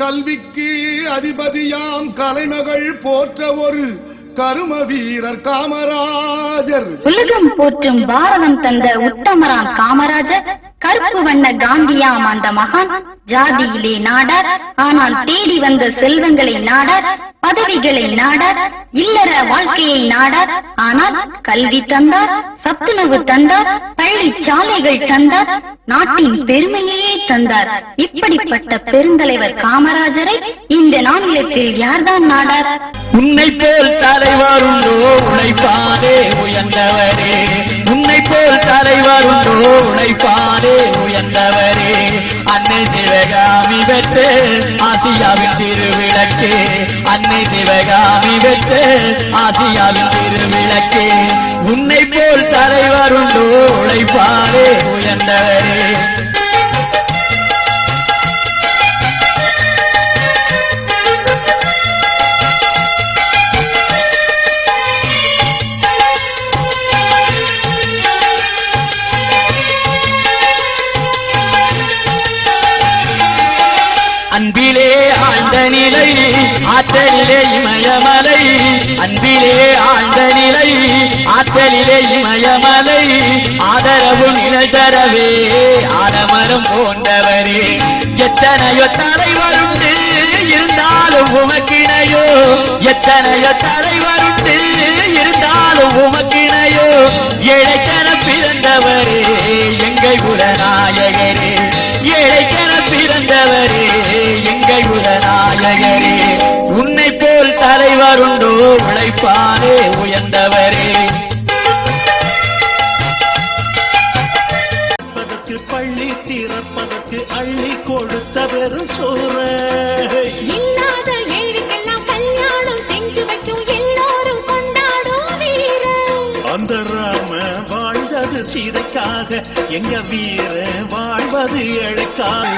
கல்விக்கு அதிபதியாம் கலைமகள் போற்ற ஒரு கரும வீரர் காமராஜர். உலகம் போற்றும் பாரதம் தந்த உத்தமராம் காமராஜர் கருப்பு வண்ண காந்தியாம் அந்த மகான். ஜாதியிலே நாடார். ஆனால் தேடி வந்த செல்வங்களை நாடார். பதவிகளை நாடார். இல்லற வாழ்க்கையை நாடார். ஆனால் கல்வி தந்தார். சத்துணவு தந்தார். பள்ளி சாலைகள் தந்தார். நாட்டின் பெருமையையே தந்தார். இப்படிப்பட்ட பெருந்தலைவர் காமராஜரை இந்த நாளிலத்தில் யார்தான் நாடார்? உன்னை போல் தலைவரும் அன்னை சிவகாமி பெற்று ஆசியாவின் திருவிளக்கு அன்னை சிவகாமி பெற்று ஆசியாவின் திருவிளக்கு அன்பிலே ஆழ்ந்த நிலை ஆற்றலிலே இமயமலை. அன்பிலே ஆழ்ந்த நிலை ஆற்றலிலே இமயமலை. ஆதரவு நிலை தரவே ஆலமரம் போன்றவரே. எத்தனையோ தலைவருண்டு இருந்தாலும் உமக்கிணையோ. எத்தனையோ தலைவருண்டு இருந்தாலும் உமக்கிணையோ. இழைக்கன தலைவருண்டோ உழைப்பாரே உயர்ந்தவரே. பள்ளி திறப்பதற்கு அள்ளி கொடுத்த பெரும் சோறு. இல்லாத ஏழைக்கெல்லாம் கல்யாணம் செஞ்சு வைக்கும் எல்லாரும் கொண்டாடும் அந்த ராம வாழ்ந்தது சீதைக்காக எங்க வீர வாழ்வது இழைக்காக